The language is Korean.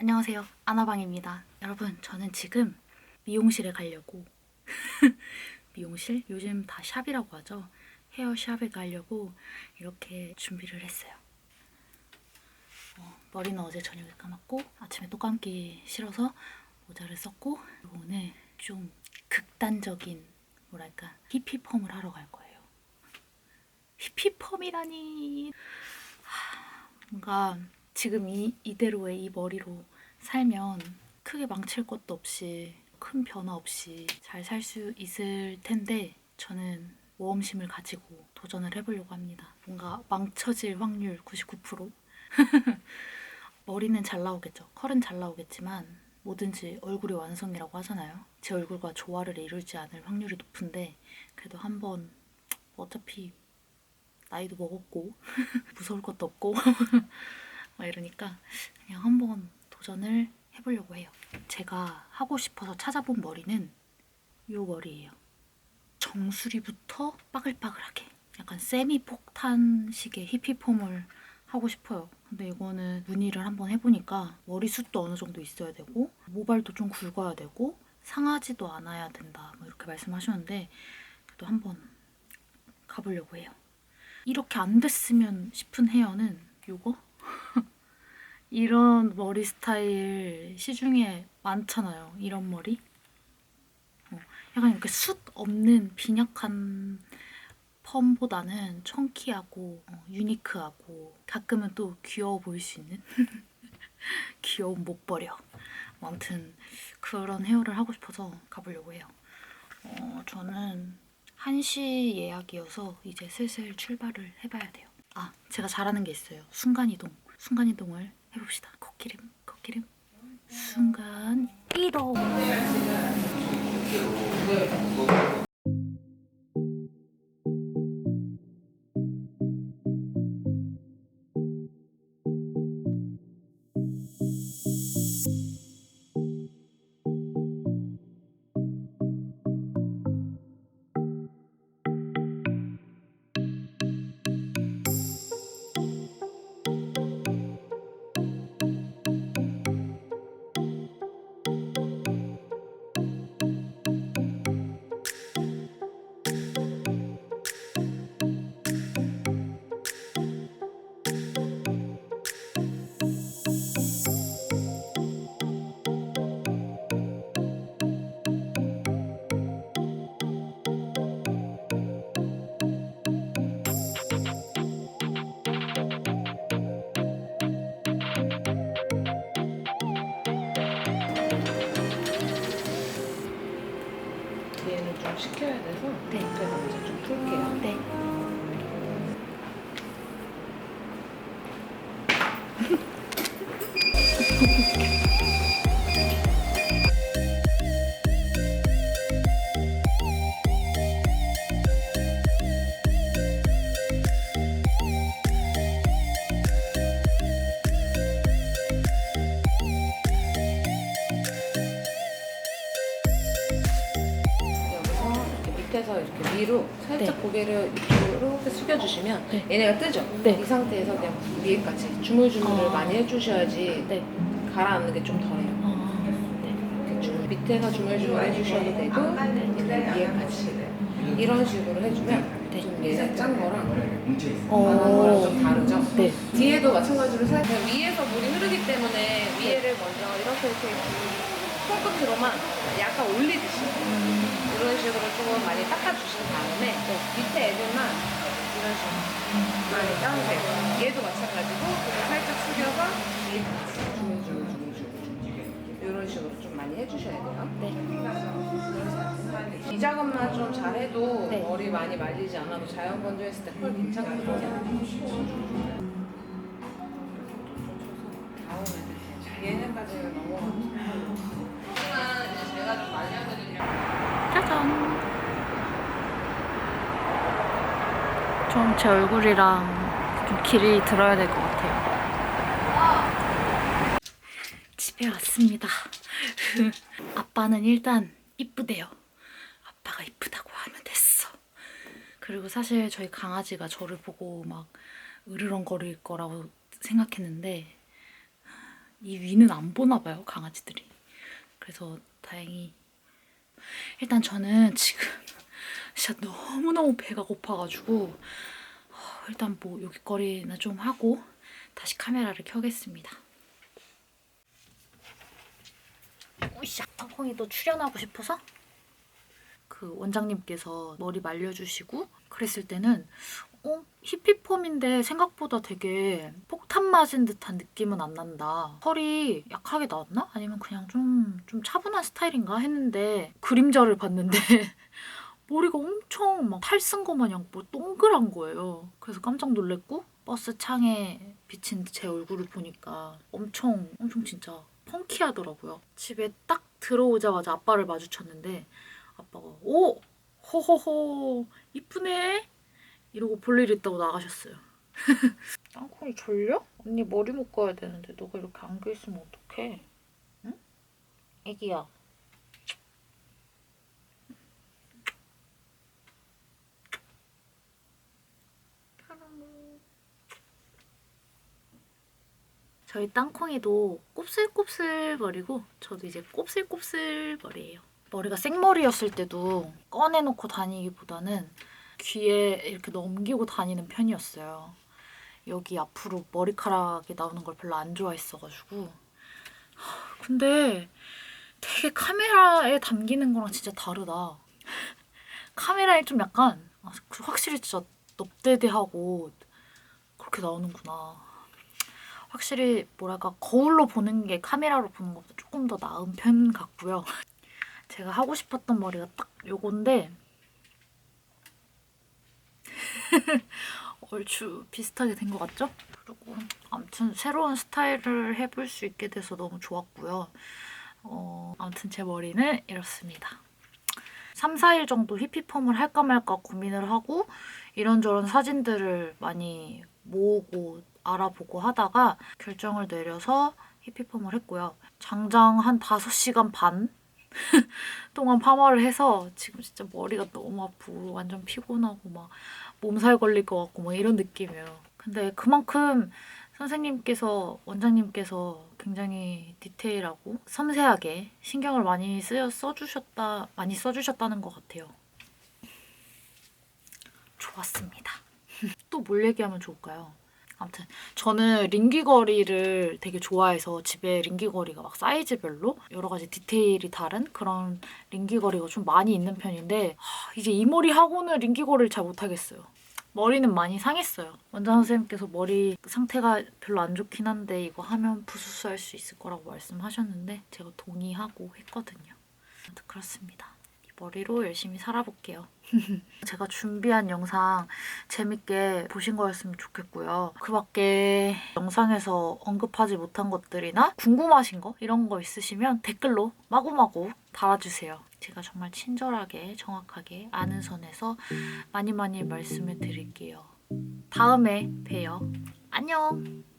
안녕하세요. 아나방입니다. 여러분, 저는 지금 미용실에 가려고 미용실? 요즘 다 샵이라고 하죠. 헤어샵에 가려고 이렇게 준비를 했어요. 어, 머리는 어제 저녁에 감았고 아침에 또 감기 싫어서 모자를 썼고 오늘 좀 극단적인 뭐랄까 히피펌을 하러 갈 거예요. 히피펌이라니 하, 뭔가 지금 이, 이대로의 이 머리로 살면 크게 망칠 것도 없이 큰 변화 없이 잘 살 수 있을 텐데 저는 모험심을 가지고 도전을 해보려고 합니다. 뭔가 망쳐질 확률 99%. 머리는 잘 나오겠죠. 컬은 잘 나오겠지만 뭐든지 얼굴이 완성이라고 하잖아요. 제 얼굴과 조화를 이루지 않을 확률이 높은데 그래도 한번 어차피 나이도 먹었고 무서울 것도 없고 막 이러니까 그냥 한번 도전을 해보려고 해요. 제가 하고 싶어서 찾아본 머리는 이 머리예요. 정수리부터 빠글빠글하게 약간 세미 폭탄식의 히피폼을 하고 싶어요. 근데 이거는 문의를 한번 해보니까 머리숱도 어느 정도 있어야 되고 모발도 좀 굵어야 되고 상하지도 않아야 된다 뭐 이렇게 말씀하셨는데 그래도 한번 가보려고 해요. 이렇게 안 됐으면 싶은 헤어는 요거? 이런 머리 스타일 시중에 많잖아요. 이런 머리. 어, 약간 이렇게 숱 없는 빈약한 펌보다는 청키하고 어, 유니크하고 가끔은 또 귀여워 보일 수 있는 귀여운 목버려. 뭐 아무튼 그런 헤어를 하고 싶어서 가보려고 해요. 어, 저는 1시 예약이어서 이제 슬슬 출발을 해봐야 돼요. 아, 제가 잘하는 게 있어요. 순간이동. 순간이동을 해봅시다. 코끼름, 코끼름. 순간 이동. 이렇게 위로 살짝 네. 고개를 이쪽으로 이렇게 숙여주시면 네. 얘네가 뜨죠? 네. 이 상태에서 그냥 위에까지 주물주물을 아. 많이 해주셔야지 네. 가라앉는 게 좀 덜해요. 어, 네. 주물, 밑에서 주물주물 해주셔도 되고 얘는 위에까지 이런 식으로 해주면 네. 좀 얘가 짠 거랑 어. 안한 거랑 좀 다르죠? 네. 뒤에도 마찬가지로 살짝 위에서 물이 흐르기 때문에 위에를 먼저 이렇게 이렇게 손끝으로만 약간 올리듯이 이런 식으로 조금 많이 닦아주신 다음에 밑에 애들만 이런 식으로 많이 따주세요. 얘도 마찬가지고 그리고 살짝 숙여서 이런 식으로 좀 많이 해주셔야 돼요. 네. 이 작업만 좀 잘해도 네. 머리 많이 말리지 않아도 자연 건조했을 때 컬 괜찮거든요. 다음 애들 얘네까지 넘어 좀 제 얼굴이랑 좀 길이 들어야 될 것 같아요. 집에 왔습니다. 아빠는 일단 이쁘대요. 아빠가 이쁘다고 하면 됐어. 그리고 사실 저희 강아지가 저를 보고 막 으르렁거릴 거라고 생각했는데 이 위는 안 보나 봐요 강아지들이. 그래서 다행히 일단 저는 지금 진짜 너무너무 배가 고파가지고 어, 일단 뭐 여기거리나 좀 하고 다시 카메라를 켜겠습니다. 우이씨, 땅콩이도 출연하고 싶어서 그 원장님께서 머리 말려주시고 그랬을 때는 어 히피폼인데 생각보다 되게 폭탄 맞은 듯한 느낌은 안 난다. 털이 약하게 나왔나? 아니면 그냥 좀 좀 차분한 스타일인가 했는데 그림자를 봤는데 머리가 엄청 막 탈쓴 거 마냥 뭐 동그란 거예요. 그래서 깜짝 놀랐고 버스 창에 비친 제 얼굴을 보니까 엄청 엄청 진짜 펑키하더라고요. 집에 딱 들어오자마자 아빠를 마주쳤는데 아빠가 오 호호호 이쁘네 이러고 볼 일 있다고 나가셨어요. 땅콩이 졸려? 언니 머리 묶어야 되는데 너가 이렇게 안겨 있으면 어떡해? 응? 애기야. 저희 땅콩이도 곱슬곱슬머리고 저도 이제 곱슬곱슬머리예요. 머리가 생머리였을 때도 꺼내놓고 다니기보다는 귀에 이렇게 넘기고 다니는 편이었어요. 여기 앞으로 머리카락이 나오는 걸 별로 안 좋아했어가지고. 하, 근데 되게 카메라에 담기는 거랑 진짜 다르다. 카메라에 좀 약간 아, 확실히 진짜 넙대대하고 그렇게 나오는구나. 확실히 뭐랄까 거울로 보는 게 카메라로 보는 것보다 조금 더 나은 편 같고요. 제가 하고 싶었던 머리가 딱 요건데 얼추 비슷하게 된 것 같죠? 그리고 아무튼 새로운 스타일을 해볼 수 있게 돼서 너무 좋았고요. 어, 아무튼 제 머리는 이렇습니다. 3, 4일 정도 히피펌을 할까 말까 고민을 하고 이런저런 사진들을 많이 모으고 알아보고 하다가 결정을 내려서 히피펌을 했고요. 장장 한 5시간 반 동안 파마를 해서 지금 진짜 머리가 너무 아프고 완전 피곤하고 막 몸살 걸릴 것 같고 뭐 이런 느낌이에요. 근데 그만큼 선생님께서 원장님께서 굉장히 디테일하고 섬세하게 신경을 많이 쓰여 써주셨다 많이 써주셨다는 것 같아요. 좋았습니다. 또 뭘 얘기하면 좋을까요? 아무튼 저는 링기거리를 되게 좋아해서 집에 링기거리가 막 사이즈별로 여러 가지 디테일이 다른 그런 링기거리가 좀 많이 있는 편인데 하, 이제 이 머리 하고는 링기거리를 잘 못하겠어요. 머리는 많이 상했어요. 원장 선생님께서 머리 상태가 별로 안 좋긴 한데 이거 하면 부스스할 수 있을 거라고 말씀하셨는데 제가 동의하고 했거든요. 그렇습니다. 이 머리로 열심히 살아볼게요. 제가 준비한 영상 재밌게 보신 거였으면 좋겠고요. 그 밖에 영상에서 언급하지 못한 것들이나 궁금하신 거 이런 거 있으시면 댓글로 마구마구 달아주세요. 제가 정말 친절하게 정확하게 아는 선에서 많이 많이 말씀을 드릴게요. 다음에 봬요. 안녕!